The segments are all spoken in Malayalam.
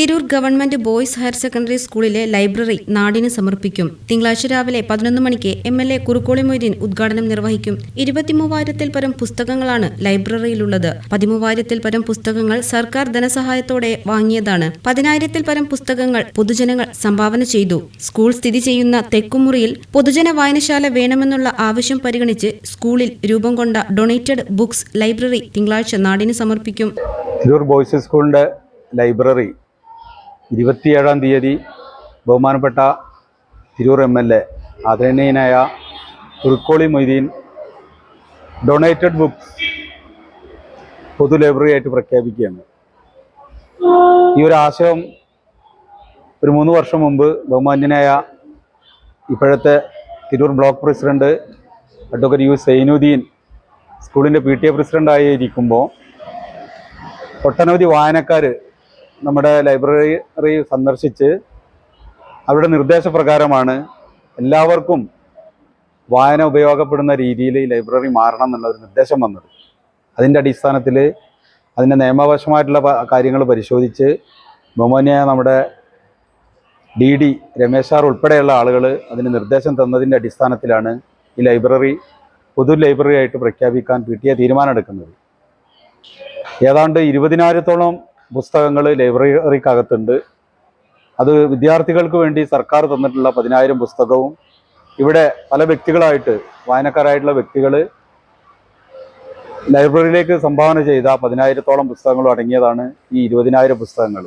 Tirur government boys higher secondary സ്കൂളിലെ ലൈബ്രറി നാടിന് സമർപ്പിക്കും. തിങ്കളാഴ്ച രാവിലെ പതിനൊന്ന് മണിക്ക് M L A Kurukkoli Moideen ഉദ്ഘാടനം നിർവഹിക്കും. ഇരുപത്തിമൂവായിരത്തിൽ പരം പുസ്തകങ്ങളാണ് ലൈബ്രറിയിലുള്ളത്. പതിമൂവായിരത്തിൽ പരം പുസ്തകങ്ങൾ സർക്കാർ ധനസഹായത്തോടെ വാങ്ങിയതാണ്. പതിനായിരത്തിൽ പരം പുസ്തകങ്ങൾ പൊതുജനങ്ങൾ സംഭാവന ചെയ്തു. സ്കൂൾ സ്ഥിതി ചെയ്യുന്ന തെക്കുമുറിയിൽ പൊതുജന വായനശാല വേണമെന്നുള്ള ആവശ്യം പരിഗണിച്ച് സ്കൂളിൽ രൂപം കൊണ്ട ഡൊണേറ്റഡ് ബുക്സ് ലൈബ്രറി തിങ്കളാഴ്ച നാടിന് സമർപ്പിക്കും. തിരൂർ ബോയ്സ് സ്കൂളിന്റെ ലൈബ്രറി ഇരുപത്തിയേഴാം തീയതി ബഹുമാനപ്പെട്ട തിരൂർ എം എൽ എ ആദരണീയനായ തുർക്കോളി മൊയ്തീൻ ഡൊണേറ്റഡ് ബുക്സ് പൊതു ലൈബ്രറി ആയിട്ട് പ്രഖ്യാപിക്കുകയാണ്. ഈ ഒരു ആശയം ഒരു മൂന്ന് വർഷം മുമ്പ് ബഹുമാന്യനായ ഇപ്പോഴത്തെ Tirur block president advocate U Zainudheen സ്കൂളിന്റെ പി ടി എ പ്രസിഡന്റായിരിക്കുമ്പോൾ ഒട്ടനവധി വായനക്കാർ നമ്മുടെ ലൈബ്രറി സന്ദർശിച്ച് അവരുടെ നിർദ്ദേശപ്രകാരമാണ് എല്ലാവർക്കും വായന ഉപയോഗപ്പെടുന്ന രീതിയിൽ ഈ ലൈബ്രറി മാറണം എന്നുള്ള ഒരു നിർദ്ദേശം വന്നത്. അതിന്റെ അടിസ്ഥാനത്തിൽ അതിന്റെ നിയമവശമായിട്ടുള്ള കാര്യങ്ങൾ പരിശോധിച്ച് ബഹുമാന്യ നമ്മുടെ ഡി ഡി രമേശ് സാർ ഉൾപ്പെടെയുള്ള ആളുകൾ അതിന് നിർദ്ദേശം തന്നതിന്റെ അടിസ്ഥാനത്തിലാണ് ഈ ലൈബ്രറി പൊതു ലൈബ്രറി ആയിട്ട് പ്രഖ്യാപിക്കാൻ പി ടി എ തീരുമാനമെടുക്കുന്നത്. ഏതാണ്ട് ഇരുപതിനായിരത്തോളം പുസ്തകങ്ങൾ ലൈബ്രറിക്കകത്തുണ്ട്. അത് വിദ്യാർത്ഥികൾക്ക് വേണ്ടി സർക്കാർ തന്നിട്ടുള്ള പതിനായിരം പുസ്തകവും ഇവിടെ പല വ്യക്തികളായിട്ട് വായനക്കാരായിട്ടുള്ള വ്യക്തികൾ ലൈബ്രറിയിലേക്ക് സംഭാവന ചെയ്ത പതിനായിരത്തോളം പുസ്തകങ്ങളും അടങ്ങിയതാണ് ഈ ഇരുപതിനായിരം പുസ്തകങ്ങൾ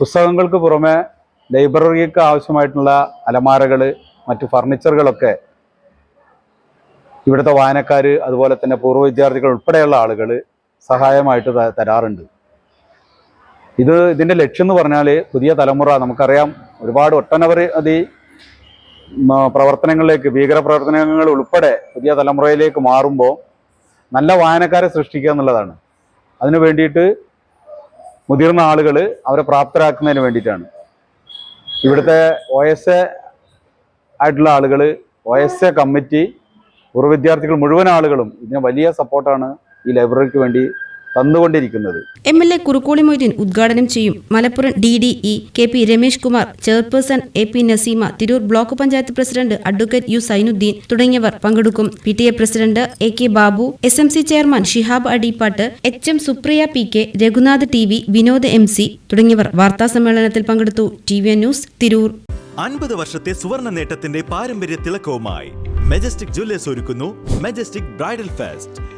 പുസ്തകങ്ങൾക്ക് പുറമെ ലൈബ്രറിക്ക് ആവശ്യമായിട്ടുള്ള അലമാരകൾ മറ്റു ഫർണിച്ചറുകളൊക്കെ ഇവിടുത്തെ വായനക്കാർ അതുപോലെ തന്നെ പൂർവ വിദ്യാർത്ഥികൾ ഉൾപ്പെടെയുള്ള ആളുകൾ സഹായമായിട്ട് തരാറുണ്ട്. ഇത് ഇതിന്റെ ലക്ഷ്യം എന്ന് പറഞ്ഞാൽ പുതിയ തലമുറ നമുക്കറിയാം ഒരുപാട് ഒട്ടനവധി പ്രവർത്തനങ്ങളിലേക്ക് ഭീകര പ്രവർത്തനങ്ങൾ ഉൾപ്പെടെ പുതിയ തലമുറയിലേക്ക് മാറുമ്പോൾ നല്ല വായനക്കാരെ സൃഷ്ടിക്കുക എന്നുള്ളതാണ്. അതിനു വേണ്ടിയിട്ട് മുതിർന്ന ആളുകൾ അവരെ പ്രാപ്തരാക്കുന്നതിന് വേണ്ടിയിട്ടാണ്. ഇവിടുത്തെ ഒ എസ് എ ആയിട്ടുള്ള ആളുകൾ ഒ എസ് എ കമ്മിറ്റി പൂർവ വിദ്യാർത്ഥികൾ മുഴുവൻ ആളുകളും ഇതിന് വലിയ സപ്പോർട്ടാണ് ഈ ലൈബ്രറിക്ക് വേണ്ടി തന്നുകൊണ്ടിരിക്കുന്നത്. M L A Kurukkoli Moideen ഉദ്ഘാടനം ചെയ്യും. Malappuram D D E K P Ramesh Kumar chairperson A P Naseema Tirur block panchayat president advocate U Zainudheen തുടങ്ങിയവർ പങ്കെടുക്കും. P T A president A K Babu S M C chairman Shihab Adippattu H M Supriya P K Raghunath T V Vinod M C തുടങ്ങിയവർ വാർത്താ സമ്മേളനത്തിൽ പങ്കെടുത്തു. T V news Tirur. അൻപത് വർഷത്തെ സുവർണ നേട്ടത്തിന്റെ പാരമ്പര്യ തിളക്കവുമായി മെജസ്റ്റിക് ജ്വല്ലേഴ്സ് ഒരുക്കുന്നു Majestic bridal fest.